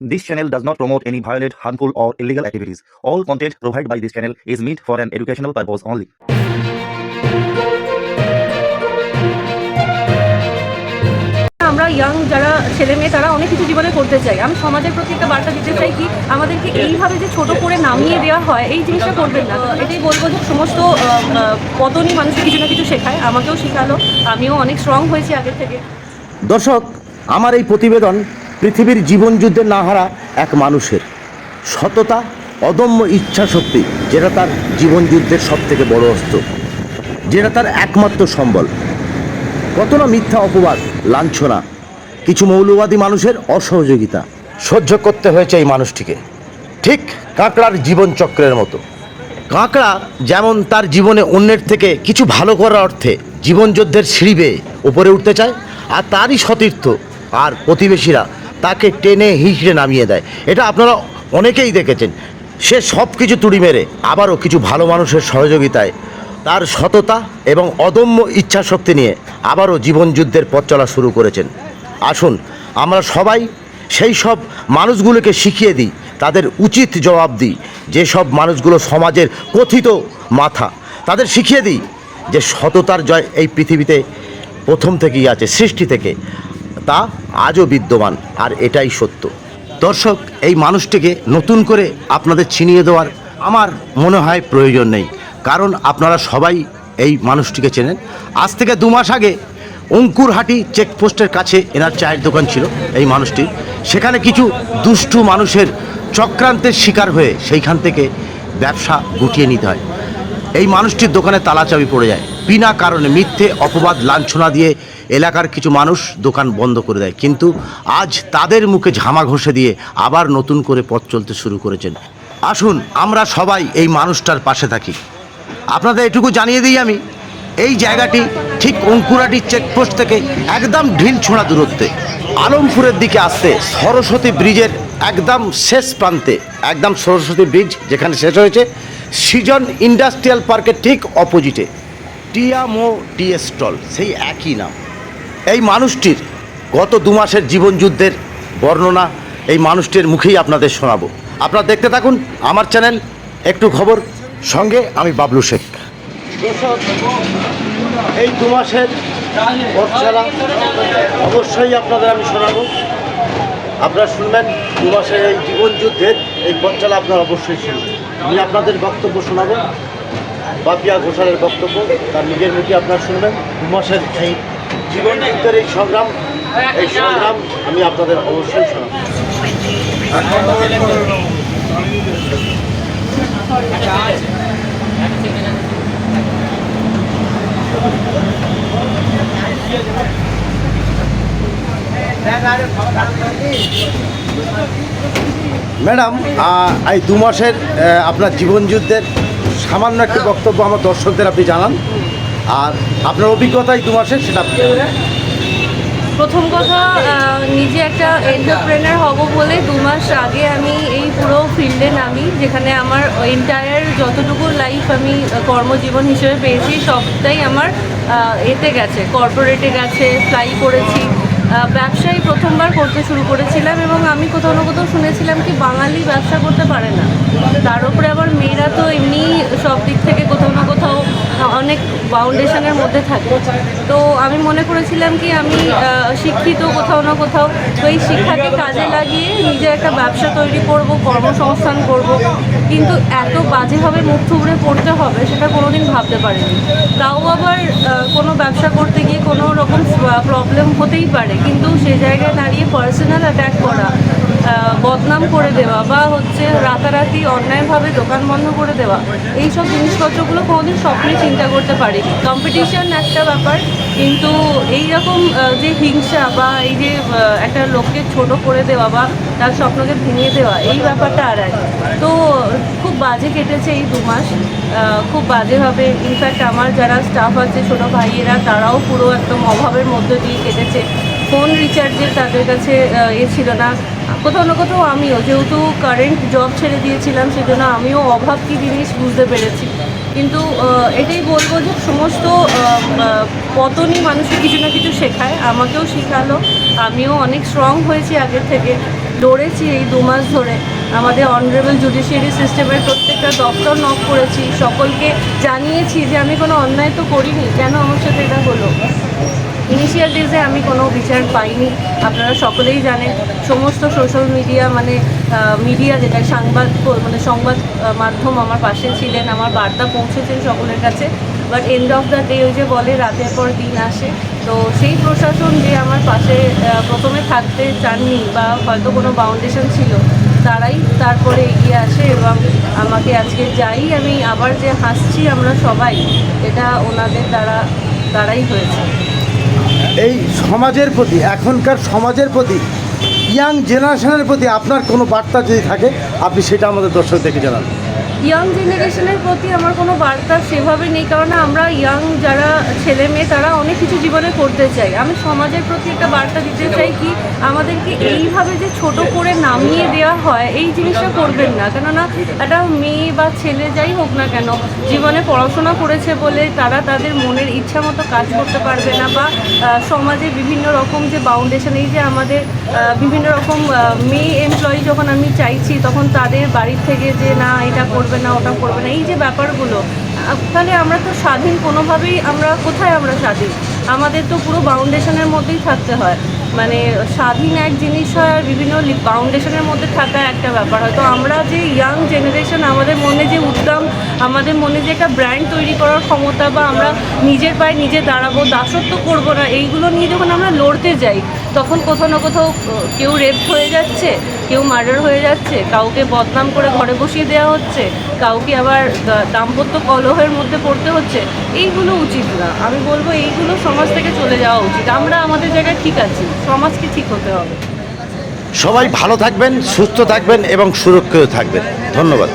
This channel does not promote any violent, harmful, or illegal activities. All content provided by this channel is meant for an educational purpose only. আমরা young যারা ছেলে মেয়ে তারা অনেক কিছু জীবনে করতে চাই। আমি সমাজের প্রতি একটা বার্তা দিতে চাই কি আমাদেরকে এইভাবে যে ছোট করে নামিয়ে দেওয়া হয় এই জিনিসটা করবেন না। এটাই বলব যে সমস্ত পতনই মানুষকে কিছু না কিছু শেখায়। আমাকেও শেখালো। আমিও অনেক স্ট্রং হয়েছি আগের থেকে। দর্শক আমার এই প্রতিবেদন পৃথিবীর জীবন যুদ্ধে না হারা এক মানুষের। সততা, অদম্য ইচ্ছা শক্তি, যেটা তার জীবন যুদ্ধের সব থেকে বড় অস্ত্র, যেটা তার একমাত্র সম্বল। কত না মিথ্যা অপবাদ, লাঞ্ছনা, কিছু মৌলবাদী মানুষের অসহযোগিতা সহ্য করতে হয়েছে এই মানুষটিকে। ঠিক কাঁকড়ার জীবন চক্রের মতো। কাঁকড়া যেমন তার জীবনে অন্যের থেকে কিছু ভালো করার অর্থে জীবনযুদ্ধের সিঁড়ি বেয়ে উপরে উঠতে চায়, আর তারই সতীর্থ আর প্রতিবেশীরা তাকে টেনে হিঁচড়ে নামিয়ে দেয়। এটা আপনারা অনেকেই দেখেছেন। সে সব কিছু তুড়ি মেরে, আবারও কিছু ভালো মানুষের সহযোগিতায় তার সততা এবং অদম্য ইচ্ছা শক্তি নিয়ে আবারও জীবনযুদ্ধের পথ চলা শুরু করেছেন। আসুন, আমরা সবাই সেই সব মানুষগুলোকে শিখিয়ে দিই, তাদের উচিত জবাব দিই যেসব মানুষগুলো সমাজের কথিত মাথা। তাদের শিখিয়ে দিই যে সততার জয় এই পৃথিবীতে প্রথম থেকেই আছে, সৃষ্টি থেকে। তা আজও বিদ্যমান, আর এটাই সত্য। দর্শক, এই মানুষটিকে নতুন করে আপনাদের ছিনিয়ে দেওয়ার আমার মনে হয় প্রয়োজন নেই, কারণ আপনারা সবাই এই মানুষটিকে চেনেন। আজ থেকে দু মাস আগে অঙ্কুরহাটি চেকপোস্টের কাছে এনার চায়ের দোকান ছিল এই মানুষটির। সেখানে কিছু দুষ্টু মানুষের চক্রান্তের শিকার হয়ে সেইখান থেকে ব্যবসা গুটিয়ে নিতে হয়। এই মানুষটির দোকানে তালাচাবি পড়ে যায়, বিনা কারণে মিথ্যে অপবাদ, লাঞ্ছনা দিয়ে এলাকার কিছু মানুষ দোকান বন্ধ করে দেয়। কিন্তু আজ তাদের মুখে ঝামা ঘষে দিয়ে আবার নতুন করে পথ চলতে শুরু করেছেন। আসুন, আমরা সবাই এই মানুষটার পাশে থাকি। আপনাদের এটুকু জানিয়ে দিই আমি, এই জায়গাটি ঠিক অঙ্কুরাটি চেকপোস্ট থেকে একদম ঢিল ছোঁড়া দূরত্বে। আলমপুরের দিকে আসতে সরস্বতী ব্রিজের একদম শেষ প্রান্তে, একদম সরস্বতী ব্রিজ যেখানে শেষ হয়েছে, সিজন ইন্ডাস্ট্রিয়াল পার্কের ঠিক অপোজিটে, টিয়ামো টি স্টল, সেই একই নাম। এই মানুষটির গত দু মাসের জীবনযুদ্ধের বর্ণনা এই মানুষটির মুখেই আপনাদের শোনাবো। আপনারা দেখতে থাকুন, আমার চ্যানেল, একটু খবর, সঙ্গে আমি বাবলু শেখ। এই দু মাসের অবশ্যই আপনাদের আমি শোনাবো। আপনারা শুনবেন, দু মাসের এই জীবনযুদ্ধের এই পথচলা আপনারা অবশ্যই শুনবেন। আমি আপনাদের বক্তব্য শোনাবো, বাপিয়া ঘোষালের বক্তব্য, তার নিজের মুখে আপনারা শুনবেন। দু মাসের এই জীবন যুদ্ধের এই সংগ্রাম এই সংগ্রাম আমি আপনাদের অবশ্যই ম্যাডাম এই দু মাসের আপনার জীবন যুদ্ধের সামান্য একটি বক্তব্য আমার দর্শকদের আপনি জানান। আর আপনার অভিজ্ঞতা এই দু মাসের সেটা প্রথম কথা নিজে একটা এন্টারপ্রেনার হব বলে দু মাস আগে আমি এই পুরো ফিল্ডে নামি যেখানে আমার এন্টায়ার যতটুকু লাইফ আমি কর্মজীবন হিসেবে পেয়েছি সবটাই আমার এতে গেছে। কর্পোরেটে গেছে ফ্লাই করেছি। আহ, ব্যবসাই প্রথমবার করতে শুরু করেছিলাম এবং আমি কোথাও না কোথাও শুনেছিলাম কি বাঙালি ব্যবসা করতে পারে না। তার উপরে আবার মেয়েরা তো এমনি সব দিক থেকে কোথাও না কোথাও অনেক বাউন্ডেশনের মধ্যে থাকে। তো আমি মনে করেছিলাম কি, আমি শিক্ষিত কোথাও না কোথাও, তো এই শিক্ষাকে কাজে লাগিয়ে নিজে একটা ব্যবসা তৈরি করব, কর্মসংস্থান করব। কিন্তু এত বাজেভাবে মুখ থুবড়ে পড়তে হবে, সেটা কোনোদিন ভাবতে পারিনি। তাও আবার কোনো ব্যবসা করতে গিয়ে কোনো রকম প্রবলেম হতেই পারে। কিন্তু সে জায়গায় দাঁড়িয়ে পার্সোনাল অ্যাটাক করা বদনাম করে দেওয়া বা হচ্ছে রাতারাতি অন্যায়ভাবে দোকান বন্ধ করে দেওয়া এই সব জিনিসপত্রগুলো কোনোদিন স্বপ্নে চিন্তা করতে পারিনি। কম্পিটিশন একটা ব্যাপার, কিন্তু এই রকম যে হিংসা বা এই যে একটা লোককে ছোট করে দেওয়া বা তার স্বপ্নকে ভেঙে দেওয়া, এই ব্যাপারটা আর এক। তো খুব বাজে কেটেছে এই দু মাস খুব বাজেভাবে। ইনফ্যাক্ট আমার যারা স্টাফ আছে, ছোটো ভাইয়েরা, তারাও পুরো একদম অভাবের মধ্যে দিয়ে কেটেছে। ফোন রিচার্জের তাদের কাছে এ ছিল না। কোথাও না কোথাও আমিও, যেহেতু কারেন্ট জব ছেড়ে দিয়েছিলাম, সেজন্য আমিও অভাব কী জিনিস বুঝতে পেরেছি। কিন্তু এটাই বলব যে সমস্ত পতনই মানুষকে কিছু না কিছু শেখায়। আমাকেও শেখালো। আমিও অনেক স্ট্রং হয়েছি আগের থেকে। লড়েছি এই দু মাস ধরে। আমাদের অনারেবল জুডিশিয়ারি সিস্টেমের প্রত্যেকটা দপ্তর নক করেছি। সকলকে জানিয়েছি যে আমি কোনো অন্যায় তো করিনি। কেন আমার সাথে এটা হলো? ইনিশিয়াল ডেজে আমি কোনো বিচার পাইনি। আপনারা সকলেই জানেন, সমস্ত সোশ্যাল মিডিয়া মানে মিডিয়া যেটা, সাংবাদ মানে সংবাদ মাধ্যম আমার পাশে ছিলেন, আমার বার্তা পৌঁছেছেন সকলের কাছে। But end of the day ওই যে বলে, রাতের পর দিন আসে। তো সেই প্রশাসন যে আমার পাশে প্রথমে থাকতে চাননি বা হয়তো কোনো বাউন্ডেশন ছিল, তারাই তারপরে এগিয়ে আসে এবং আমাকে আজকে যাই আমি আবার যে হাসছি আমরা সবাই, এটা ওনাদের দ্বারা, দ্বারাই হয়েছে। এই সমাজের প্রতি, এখনকার সমাজের প্রতি, ইয়াং জেনারেশনের প্রতি আপনার কোনো বার্তা যদি থাকে, আপনি সেটা আমাদের দর্শক দেখে জানান। ইয়াং জেনারেশনের প্রতি আমার কোনো বার্তা সেভাবে নেই কারণ আমরা ইয়াং যারা ছেলে মেয়ে, তারা অনেক কিছু জীবনে করতে চাই। আমি সমাজের প্রতি একটা বার্তা দিতে চাই কি, আমাদেরকে এইভাবে যে ছোট করে নামিয়ে দেওয়া হয়, এই জিনিসটা করবেন না। কেননা একটা মেয়ে বা ছেলে যাই হোক না কেন, জীবনে পড়াশোনা করেছে বলে তারা তাদের মনের ইচ্ছা মতো কাজ করতে পারবে না বা সমাজে বিভিন্ন রকম যে বাউন্ডেশন এই যে আমাদের বিভিন্ন রকম মেয়ে এমপ্লয়ি যখন আমি চাইছি, তখন তাদের বাড়ির থেকে যে না, এটা করবে না, ওটা করবে না। এই যে ব্যাপারগুলো তাহলে আমরা তো স্বাধীন, কোনোভাবেই আমরা, কোথায় আমরা স্বাধীন? আমাদের তো পুরো বাউন্ডেশনের মধ্যেই থাকতে হয়। মানে স্বাধীন এক জিনিস হয় আর বিভিন্ন বাউন্ডেশনের মধ্যে থাকা একটা ব্যাপার হয়। তো আমরা যে ইয়াং জেনারেশন আমাদের মনে যে উদ্যম, আমাদের মনে যে একটা ব্র্যান্ড তৈরি করার ক্ষমতা বা আমরা নিজের পায়ে নিজে দাঁড়াবো, দাসত্ব করব না, এইগুলো নিয়ে যখন আমরা লড়তে যাই, তখন কোথাও না কোথাও কেউ রেপ হয়ে যাচ্ছে। কেউ মার্ডার হয়ে যাচ্ছে, কাউকে বদনাম করে ঘরে বসিয়ে দেওয়া হচ্ছে, কাউকে আবার দাম্পত্য কলহের মধ্যে পড়তে হচ্ছে, এইগুলো উচিত না। আমি বলব এইগুলো সমাজ থেকে চলে যাওয়া উচিত। আমরা আমাদের জায়গায় ঠিক আছি, সমাজকে ঠিক হতে হবে। সবাই ভালো থাকবেন, সুস্থ থাকবেন এবং সুরক্ষিত থাকবেন। ধন্যবাদ।